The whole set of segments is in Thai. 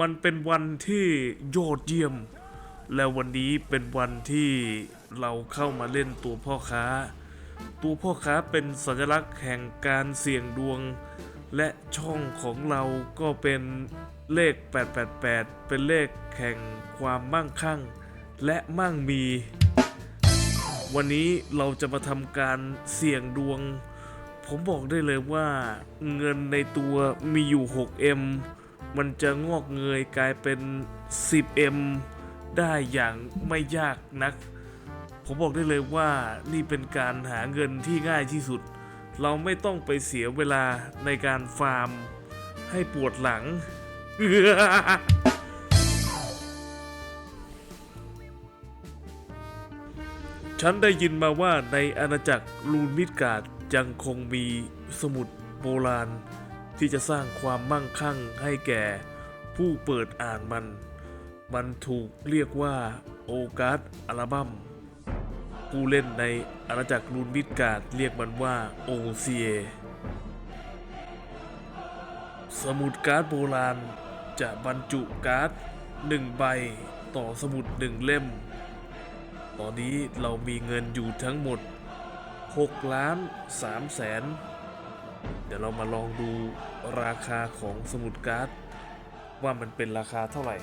มันเป็นวันที่ยอดเยี่ยม แล้ววันนี้เป็นวันที่เราเข้ามาเล่นตัวพ่อค้า ตัวพ่อค้าเป็นสัญลักษณ์แห่งการเสี่ยงดวง และช่องของเราก็เป็นเลข 888 เป็นเลขแห่งความมั่งคั่ง และมั่งมี วันนี้เราจะมาทำการเสี่ยงดวง ผมบอกได้เลยว่าเงินในตัวมีอยู่ 6M มันจะงอกเงยกลายเป็น 10M ได้อย่างไม่ยากนัก ผมบอกได้เลยว่านี่เป็นการหาเงินที่ง่ายที่สุด เราไม่ต้องไปเสียเวลาในการฟาร์ม ให้ปวดหลัง ฉันได้ยินมาว่าในอาณาจักรลูนมิดการ์ดยังคงมีสมุดโบราณ ที่จะสร้างความมั่งคั่งให้แก่ ผู้เปิดอ่านมัน มันถูกเรียกว่าโอกาสอัลบัมผู้เล่นในอาณาจักรลูนมิดการ์ดเรียกมันว่าโอเซียสมุดการ์ดโบราณ จะบรรจุการ์ดหนึ่งใบต่อสมุดหนึ่งเล่ม ตอนนี้เรามีเงินอยู่ทั้งหมด6ล้าน3แสน เดี๋ยวเรามาลองดูราคาของสมุดการ์ด ว่ามันเป็นราคาเท่าไหร่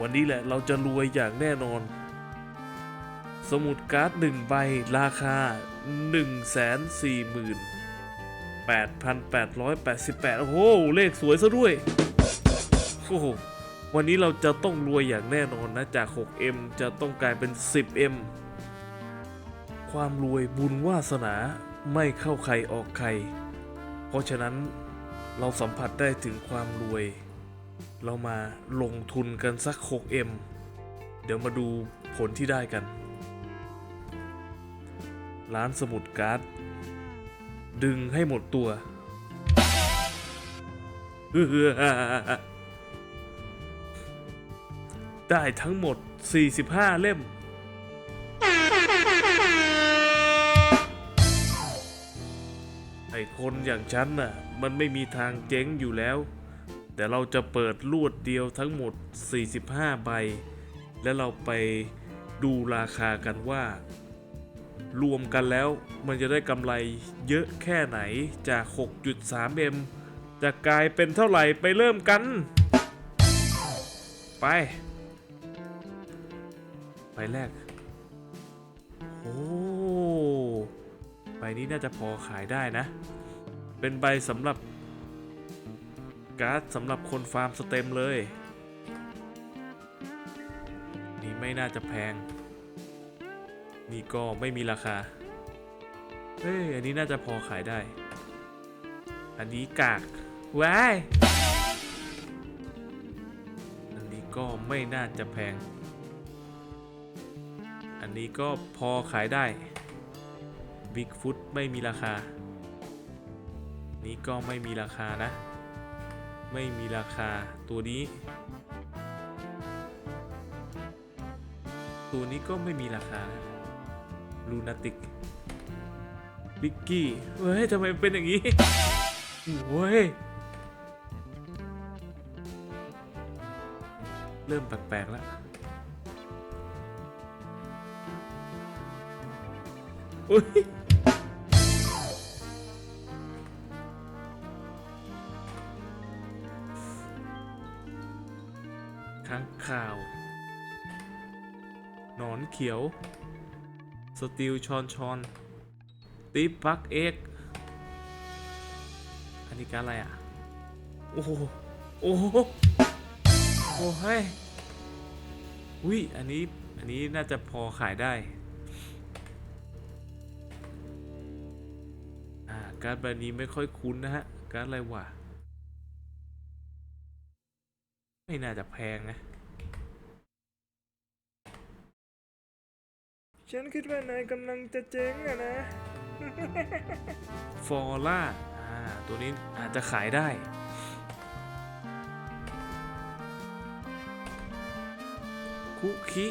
วันนี้แหละเราจะรวยอย่างแน่นอน สมุดการ์ดหนึ่งใบราคา 1 4 8 8 8 8 โอ้โห เลขสวยซะด้วย โอ้โหวันนี้เราจะต้องรวยอย่างแน่นอนนะ จาก 6M จะต้องกลายเป็น 10M ความรวยบุญวาสนาไม่เข้าใครออกใคร เพราะฉะนั้นเราสัมผัสได้ถึงความรวย เรามาลงทุนกันสัก 6M เดี๋ยวมาดูผลที่ได้กัน ร้านสมุดการ์ด ดึงให้หมดตัวได้ทั้งหมด 45 เล่ม อ้คนอย่างฉันน่ะ มันไม่มีทางเจ๊งอยู่แล้ว แต่เราจะเปิดรวดเดียวทั้งหมด 45 ใบ แล้วเราไปดูราคากันว่า รวมกันแล้วมันจะได้กำไรเยอะแค่ไหนจาก 6.3M จะกลายเป็นเท่าไหร่ไปเริ่มกัน ไปใบแรก โอ้ ใบนี้น่าจะพอขายได้นะ เป็นใบสำหรับการ์ดสำหรับคนฟาร์มสเต็มเลย นี่ไม่น่าจะแพง นี่ก็ไม่มีราคา เฮ้ย อันนี้น่าจะพอขายได้ อันนี้กากว้ายอันนี้ก็ไม่น่าจะแพง อันนี้ก็พอขายได้ Big f o o t ไม่มีราคา นี้ก็ไม่มีราคานะ ไม่มีราคาตัวนี้ ตัวนี้ก็ไม่มีราคานะลูนาติกบิกกี้เฮ้ยทำไมเป็นอย่างนี้เว้ยเริ่มแปลกๆแล้วอุ้ย ค้างข่าว หนอนเขียว สติลชอนชอนตีปักเอ็กอันนี้การอะไรอะ โอ้โห โอ้โห โอ้ให้ยอุ้ยอันนี้ อันนี้น่าจะพอขายได้ อ่า การดใบนี้ไม่ค่อยคุ้นนะฮะ การดอะไรวะ ไม่น่าจะแพงนะ ฉันคิดว่านายกำลังจะเจ๊งอะนะ ฟอร่าอ่า ตัวนี้อาจจะขายได้ คุคิ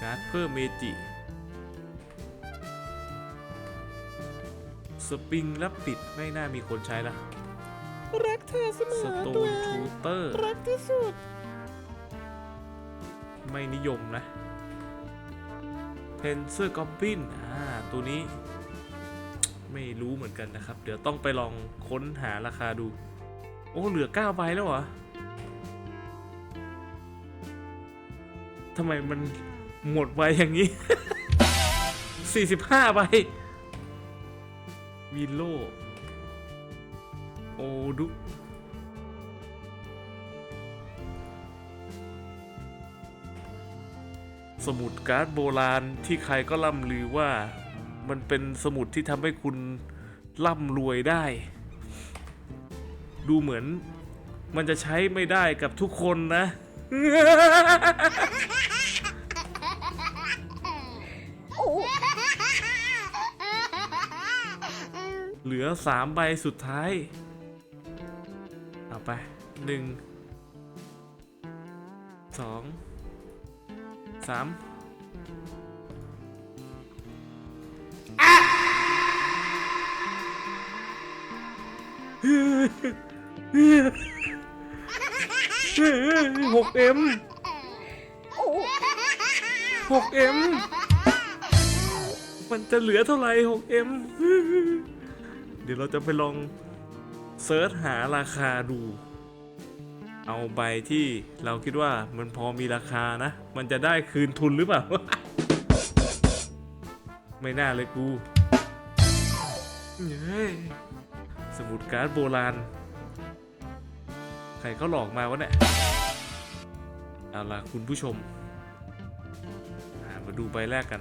การ์ดเพิ่มเมจิ สปริงและปิดไม่น่ามีคนใช้ละ รักเธอเสมสอโตตัวนทูเตอร์ รักที่สุด ไม่นิยมนะเพนเซอร์กอบบินอ่าตัวนี้ ไม่รู้เหมือนกันนะครับ เดี๋ยวต้องไปลองค้นหาราคาดู โอ้ เหลือ9ใบแล้วเหรอทำไมมันหมดไวอย่างนี้ 45ใบวิโล โอดุสมุดการ์ดโบราณที่ใครก็ล่ำลือว่า มันเป็นสมุดที่ทำให้คุณร่ำรวยได้ ดูเหมือนมันจะใช้ไม่ได้กับทุกคนนะ เหลือสามใบสุดท้ายเอา ไปหนึ่งสองสามหกเอ็มหกเอ็มมันจะเหลือเท่าไหร่หกเอ็มเดี๋ยวเราจะไปลอง เซิร์ชหาราคาดู เอาใบที่เราคิดว่ามันพอมีราคานะ มันจะได้คืนทุนหรือเปล่า ไม่น่าเลยกูเฮ้ยสมุดการ์ดโบราณ ใครเขาหลอกมาวะเนี่ย เอาล่ะคุณผู้ชมามาดูใบแรกกัน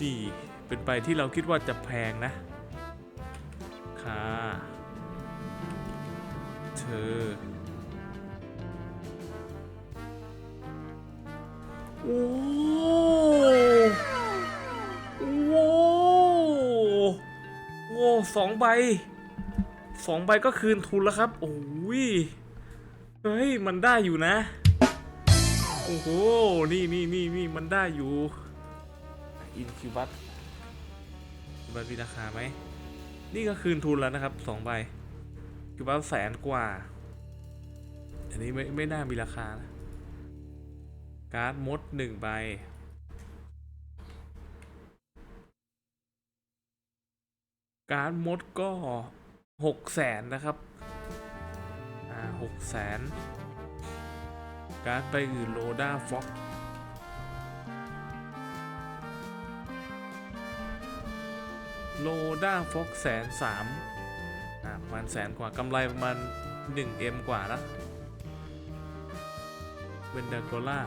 นี่ เป็นใบที่เราคิดว่าจะแพงนะ ค่ะ เธอ โอ้โหโอ้สองใบสองใบก็คืนทุนแล้วครับ โอ้ย เฮ้ย มันได้อยู่นะ โอ้โห นี่นี่นี่นี่มันได้อยู่ อินคิวบัต บัตมีราคาไหม นี่ก็คืนทุนแล้วนะครับสองใบ คือว่าแสนกว่า อันนี้ไม่ไม่น่ามีราคานะการ์ดมดหนึ่งใบ การ์ดมดก็หกแสนนะครับ อ่าหกแสนการ์ดใบอื่นโลด้าฟ็อก โลด้าฟ็อกแสนสามประมาณแสนกว่ากำไรประมาณ 1M กว่านะเวนเดอร์โกล่า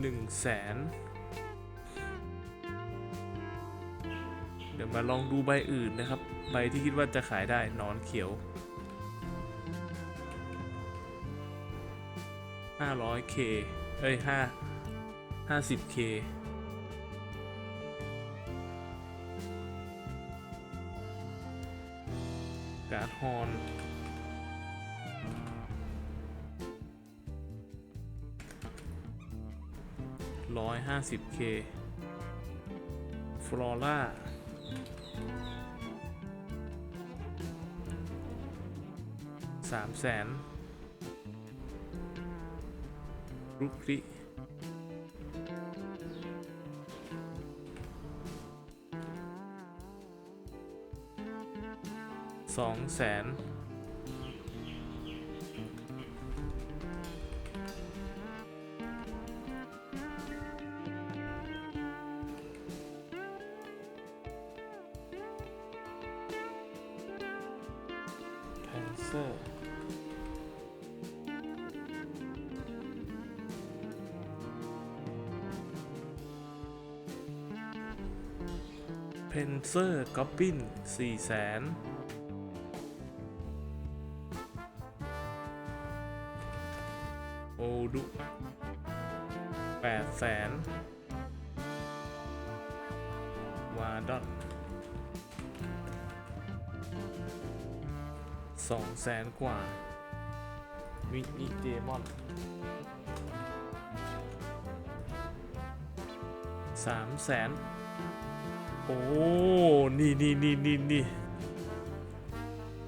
หนึ่งแสน มาลองดูใบอื่นนะครับ ใบที่คิดว่าจะขายได้นอนเขียว 500k เอ้ย5 50k การ์ดฮอนร้อยห้าสิบเคฟลอร่า สามแสนรุกริสองแสนแพนเซอร์ เพนเซอร์ก๊อบบินสี่แสนโอดุแปดแสนวาดอนสองแสนกว่ามินิเดมอนสามแสน อ้นี่นี่นี่นี่นี่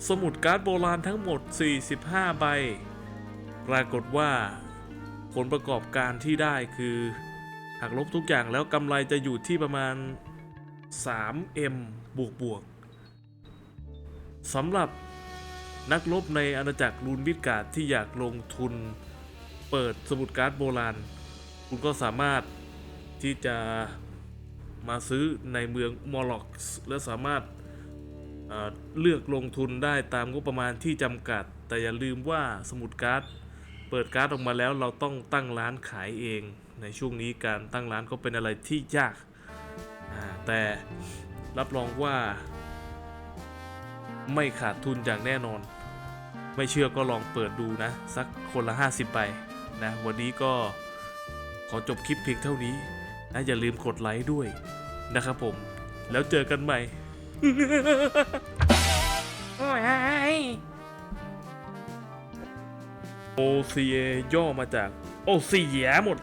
สมุดการ์ดโบราณทั้งหมด 45 ใบ ปรากฏว่า ผลประกอบการที่ได้คือหากลบทุกอย่างแล้วกำไรจะอยู่ที่ประมาณ 3M บวกบวกสำหรับนักลบในอาณาจักรลูนบิดกาดที่อยากลงทุน เปิดสมุดการ์ดโบราณ คุณก็สามารถที่จะ มาซื้อในเมืองมอลล็อกและสามารถเลือกลงทุนได้ตามงบประมาณที่จำกัด แต่อย่าลืมว่าสมุดการ์ด เปิดการ์ดออกมาแล้วเราต้องตั้งร้านขายเอง ในช่วงนี้การตั้งร้านก็เป็นอะไรที่ยาก แต่รับรองว่า ไม่ขาดทุนอย่างแน่นอน ไม่เชื่อก็ลองเปิดดูนะ สักคนละ 50ใบนะ วันนี้ก็ขอจบคลิปเพียงเท่านี้ นะอย่าลืมกดไลค์ด้วยนะครับผม แล้วเจอกันใหม่โอ้ย OCA ย่อมาจาก โอเซียหมด